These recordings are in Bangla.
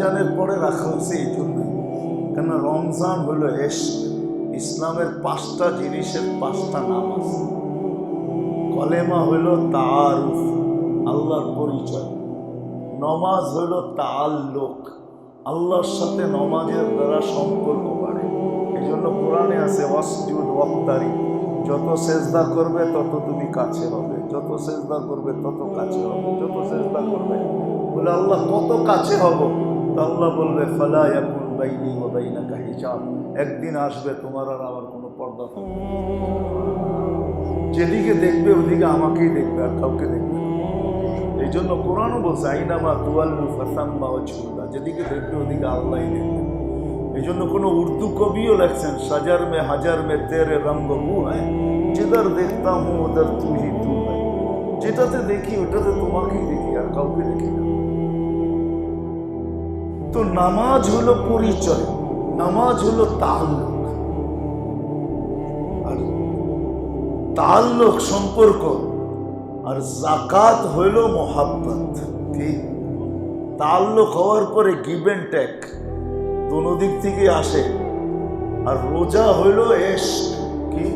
রমজানের পরে রাখা হয়েছে এই জন্যই কেন রমজান হলো এস, ইসলামের পাঁচটা জিনিসের পাঁচটা নাম আছে কলেমা হইল তারুফ আল্লাহর পরিচয়। নমাজ হইল তাল্লুক আল্লাহর সাথে নমাজের দ্বারা সম্পর্ক বাড়ে। এই জন্য কোরআনে আছে অসজুদ ওয়াক্তারি, যত সেজদা করবে তত তুমি কাছে হবে, যত সেজদা করবে তত কাছে হবে, যত সেজদা করবে। বলে আল্লাহ, কত কাছে হব? তো আল্লাহ বলবে, ফালা ইয়াকুন বাইনি ওয়া বাইনাকা হিজাব। একদিন আসবে তোমার আর আমার কোনো পর্দা থাকবে না। যেদিকে দেখবে ওদিকে আমাকেই দেখবে আর কাউকে দেখবে না। এই জন্য কোরআনও বলছে আইনামা তুয়াল্লু ফাসাম্মা ওয়াজহুল্লাহ যেদিকে দেখবে ওদিকে আল্লাহই দেখবে। এই জন্য কোনো উর্দু কবিও লেখছেন, সাজার মে হাজার মে তেরে রঙ্গ বু হ্যাঁ যেদার দেখতাম হুঁ ওদার তু হি তু হ্যাঁ যেটাতে দেখি ওটাতে তোমাকেই দেখি, আর কাউকে দেখি না। তো নামাজ হলো পরিচয়, নামাজ হলো তাল্লুক আর তাল্লুক সম্পর্ক, আর জাকাত হইল মোহাব্বত। কি? তাল্লুক হওয়ার পরে গিভ অ্যান্ড টেক দোনো দিক থেকে আসে। আর রোজা হইল এস কি?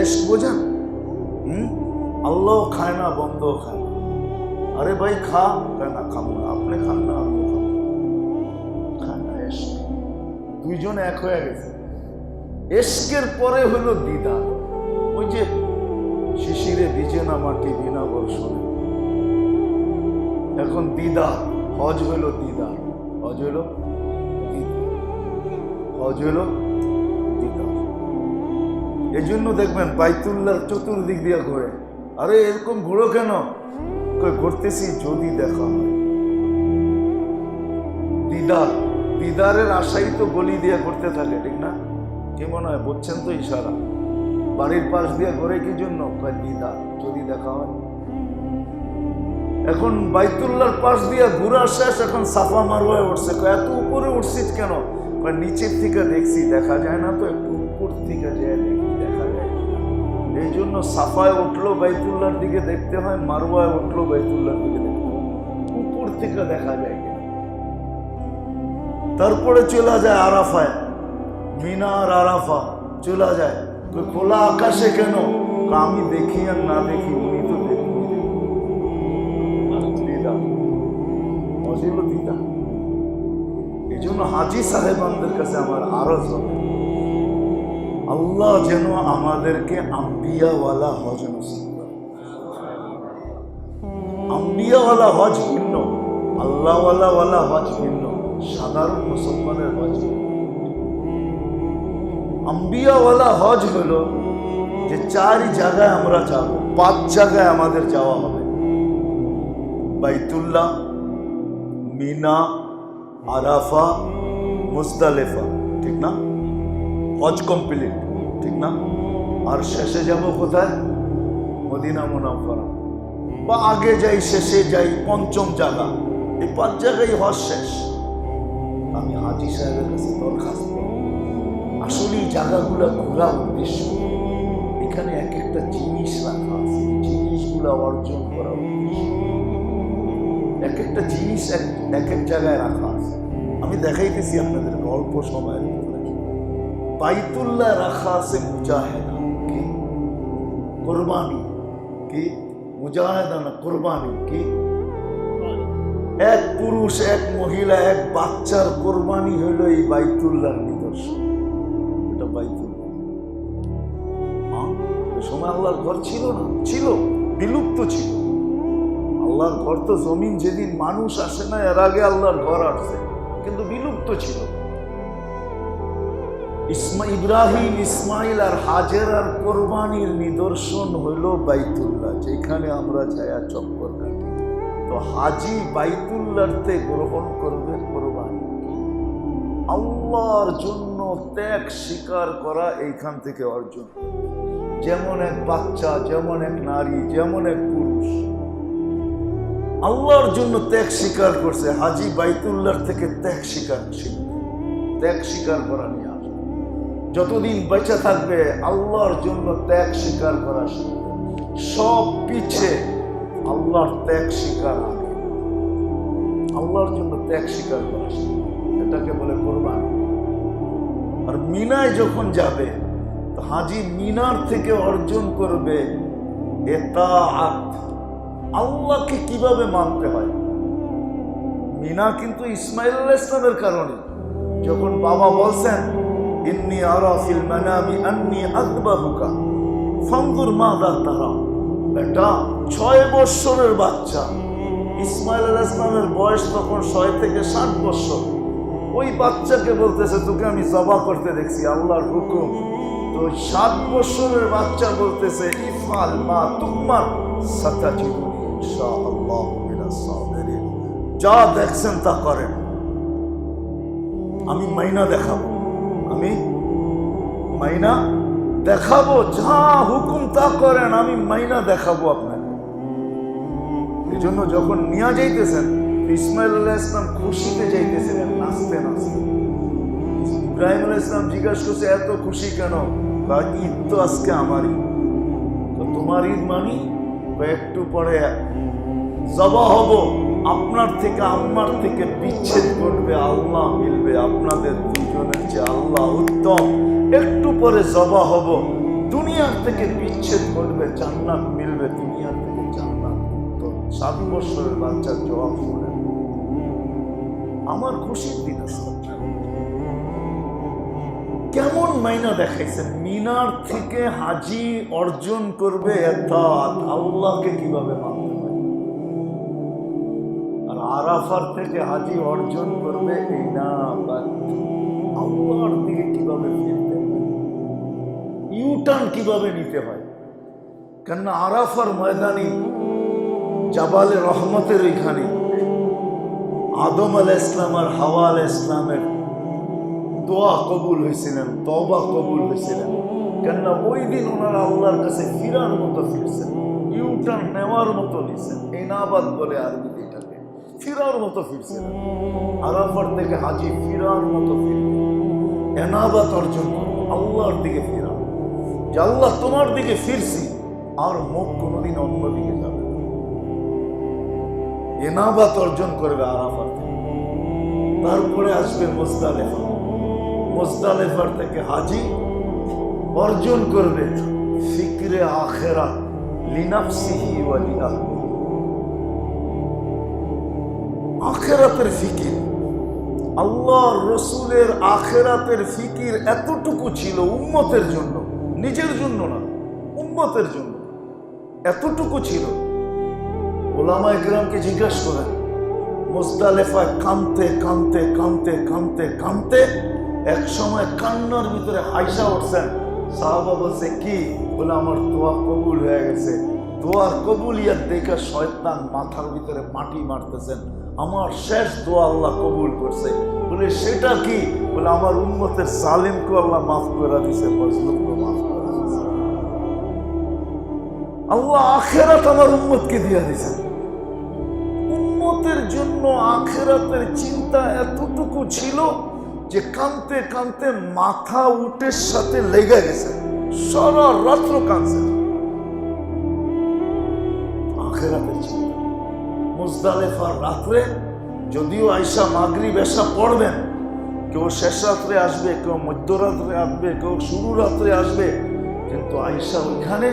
এস বোঝান হুম? আল্লাহ খায় না বন্ধ খায় আরে ভাই খা খায় না খাব না? আপনি খান না, আমিও খাব। না। খায় না এস দুইজন এক হয়ে গেছে। এসকের পরে হলো দিদার ওই যে শিশিরে ভিজে না মাটি বিনা বর্ষণে। এখন দিদা, হজ হইল দিদা। হজ হইল দিদা। হজ হইল দিদা। এই জন্য দেখবেন বাইতুল্লাহ চতুর্দিক দিয়ে ঘোরে। আরে এরকম ঘুরো কেন? ঘুরতেছি যদি দেখা হয়। দিদার দিদারের আশাই তো গলি দিয়ে ঘুরতে থাকে, ঠিক না? কি মনে হয়, বুঝছেন তো ইশারা? বাড়ির পাশ দিয়ে ঘুরে কি জন্য? দিদার যদি দেখা হয়। এখন বাইতুল্লাহর পাশ দিয়ে ঘুরা শেষ, এখন সাফা মারোয়ায় উঠছে। এত উপরে উঠছিস কেন? নিচের থেকে দেখছি, দেখা যায় না তো, একটু উপর থেকে যায়, দেখি যায়। এই জন্য সাফায় উঠল বাইতুল্লাহর দিকে দেখতে হয় মারোয়ায় উঠল বাইতুল্লাহর দিকে দেখতে হয়। উপর থেকে দেখা যায়। তারপরে চলে যায় আরাফায়। মিনার আরাফা চলে যায়। খোলা আকাশে কেন? আমি দেখি আর না দেখি, উনি তো দেখি দিদা। এই জন্য হাজি সাহেবানদের কাছে আমার আরজ আল্লাহ যেন আমাদেরকে আম্বিয়াওয়ালা হজ। আম্বিয়াওয়ালা হজ ভিন্ন আল্লাহওয়ালা ওয়ালা হজ ভিন্ন। সাধারণ মুসলমানের হজ। আম্বিয়াওয়ালা হজ হলো যে চারি জায়গায় আমরা যাব, পাঁচ জায়গায় আমাদের যাওয়া হবে। বাইতুল্লাহ, মিনা, আরাফা, মুজদালেফা, ঠিক না? হজ কমপ্লিট, ঠিক না? আর শেষে যাব কোথায়? মদিনা মুনাফারা বা আগে যাই, শেষে যাই, পঞ্চম জায়গা। এই পাঁচ জায়গায় হজ শেষ। আমি হাজি সাহেবের কাছে দরখাস্ত আসলে এই জায়গাগুলো ঘোরা উদ্দেশ্য। এখানে এক একটা জিনিস রাখা আছে। জিনিসগুলো অর্জন করা এক একটা জিনিস এক এক এক জায়গায় রাখা আছে। আমি দেখাইতেছি আপনাদের অল্প সময়ের ভিতরে। বাইতুল্লাহ রাখা আছে মুজাহেদা। কি? কোরবানি। কি? মুজাহেদা না কোরবানি। কি? এক পুরুষ, এক মহিলা, এক বাচ্চার কোরবানি হইল এই বাইতুল্লাহর নিদর্শন। এটা বাইতুল্লাহ? সময় আল্লাহর ঘর ছিল না? ছিল, বিলুপ্ত ছিল। আল্লাহর ঘর তো জমিন, যেদিন মানুষ আসে না, এর আগে আল্লাহর ঘর আসছে কিন্তু বিলুপ্ত ছিল। ইসমা, ইব্রাহিম, ইসমাইল আর হাজের আর কোরবানির নিদর্শন হইল বাইতুল্লাহ, যেখানে আমরা ছায়া চক্কর কাটি তো হাজি বাইতুল্লাহতে গ্রহণ করবে কোরবানি। আল্লাহর জন্য ত্যাগ স্বীকার করা এইখান থেকে অর্জন। যেমন এক বাচ্চা, যেমন এক নারী, যেমন এক পুরুষ। আল্লাহর জন্য ত্যাগ স্বীকার করছে, হাজি বাইতুল্লাহর থেকে ত্যাগ স্বীকার শিখবে ত্যাগ স্বীকার করা নিয়ে আসবে। যতদিন বেঁচে থাকবে, আল্লাহর জন্য ত্যাগ স্বীকার করা সব পিছে আল্লাহর ত্যাগ আগে আল্লাহর জন্য ত্যাগ স্বীকার করা এটাকে বলে কোরবানি। আর মিনায় যখন যাবে, তো হাজি মিনার থেকে অর্জন করবে আল্লাহকে কীভাবে মানতে হয়? মিনা কিন্তু ইসমাইল ইসলামের কারণে। যখন বাবা বলছেন, ইন্নি আরা ফিল মানামি আন্নি আদবাহুকা, ফানজুর মাদা তারা। এটা ছয় বৎসরের বাচ্চা। ইসমাইল আলাইহিস ইসলামের বয়স তখন ছয় থেকে ষাট বৎসর। ওই বাচ্চাকে বলতেছে, তোকে আমি জবা করতে দেখছি, আল্লাহর হুকুম। তো সাত বছরের বাচ্চা বলতেছে ইফাল মা তুমার যা দেখছেন তা করেন। আমি মাইনা দেখাবো। আমি মাইনা দেখাবো, যা হুকুম তা করেন, আমি মাইনা দেখাবো আপনাকে। এই জন্য যখন নিয়ে যাইতেছেন, ইসমাইল আল্লাহ ইসলাম খুশিতে যাইতেছিলেন নাচতে নাচতে। ইব্রাহিম আলাহ ইসলাম জিজ্ঞাসা করছে, এত খুশি কেন? বা, ঈদ তো আজকে আমার ঈদ তো তোমার ঈদ মানি একটু পরে জবা হব। আপনার থেকে আম্মার থেকে বিচ্ছেদ করবে আল্লাহ মিলবে আপনাদের দুজনের যে আল্লাহ উত্তম। একটু পরে জবা হব। দুনিয়ার থেকে বিচ্ছেদ করবে জান্নাত মিলবে। দুনিয়ার থেকে জান্নাত উত্তম। সাত বছরের বাচ্চার জবাব শুনেন আমার খুশির দিন কেমন মাইনা দেখাইছেন? মিনার থেকে হাজি অর্জন করবে এতাত। আল্লাহকে কীভাবে আর আরাফার থেকে হাজি অর্জন করবে এই না আল্লাহর দিকে কীভাবে ফিরতে ইউটার্ন কীভাবে নিতে হয়? কেননা আরাফার ময়দানি জাবালে রহমতের ওইখানে আদম আল ইসলাম আর হাওয়া আল ইসলামের দোয়া কবুল হয়েছিলেন তবা কবুল হয়েছিলেন। কেননা ওই দিন ওনারা আল্লাহর কাছে ফিরার মতো ফিরছেন ইউটার্ন নেওয়ার মতো নিছেন। এনাবাদ বলে আরবিতে ফিরার মতো ফিরছিলেন আরাফার থেকে হাজি ফিরার মতো ফিরবে। অর্জন আল্লাহর দিকে ফিরা যে আল্লাহ তোমার দিকে ফিরছি, আর মুখ কোনোদিন অন্য দিকে যাবে এনাবাত অর্জন করবে আরাফার থেকে। তারপরে আসবে মোস্তালেফা মোস্তালেফার থেকে হাজি অর্জন করবে ফিকরে আখেরা লিনাফসিহি ওয়া লিআহলিহি আখেরাতের ফিকির। আল্লাহ রসুলের আখেরাতের ফিকির এতটুকু ছিল উম্মতের জন্য, নিজের জন্য না, উম্মতের জন্য। এতটুকু ছিল। ওলামা একরামকে জিজ্ঞাসা করেন মোস্তালেফায় কানতে কানতে কানতে কানতে কানতে এক সময় কান্নার ভিতরে হাইসা উঠছেন। সাহাবা বলছে, কি? বলে, আমার দোয়া কবুল হয়ে গেছে। দোয়ার কবুলিয়াত দেখে শয়তান মাথার ভিতরে মাটি মারতেছেন। আমার শেষ দোয়া আল্লাহ কবুল করছে। বলে, সেটা কি? বলে, আমার উন্মতের জালিমকে আল্লাহ মাফ করে দিছে মজলুমকে মাফ করে দিছে। আল্লাহ আখেরাত আমার উম্মতকে দিয়ে দিয়েছেন উম্মতের জন্য আখেরাতের চিন্তা এতটুকু ছিল যে কানতে কানতে মাথা উটের সাথে লেগে গেছে। সারা রাত্র কাঁদছে। আখেরাতের চিন্তা। মুজদালেফার রাত্রে যদিও আয়সা মাগরি বেশা পড়বেন, কেউ শেষ রাত্রে আসবে, কেউ মধ্যরাত্রে আসবে, কেউ শুরু রাত্রে আসবে, কিন্তু আয়সা ওইখানে,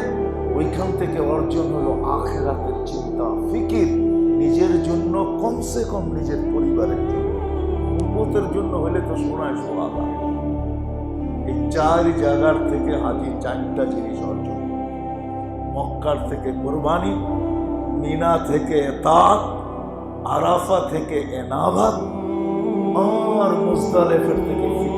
ওইখান থেকে অর্জন হলো আখেরাতের চিন্তা, ফিকির, নিজের জন্য কমসে কম নিজের পরিবারের জন্য। উন্মতের জন্য হলে তো শোনায় শোনাবা এই চার জায়গার থেকে হাজির চারটা জিনিস অর্জন। মক্কার থেকে কোরবানি মিনা থেকে তাক আরাফা থেকে এনাভা আর মুস্তালেফের থেকে ফিক্রে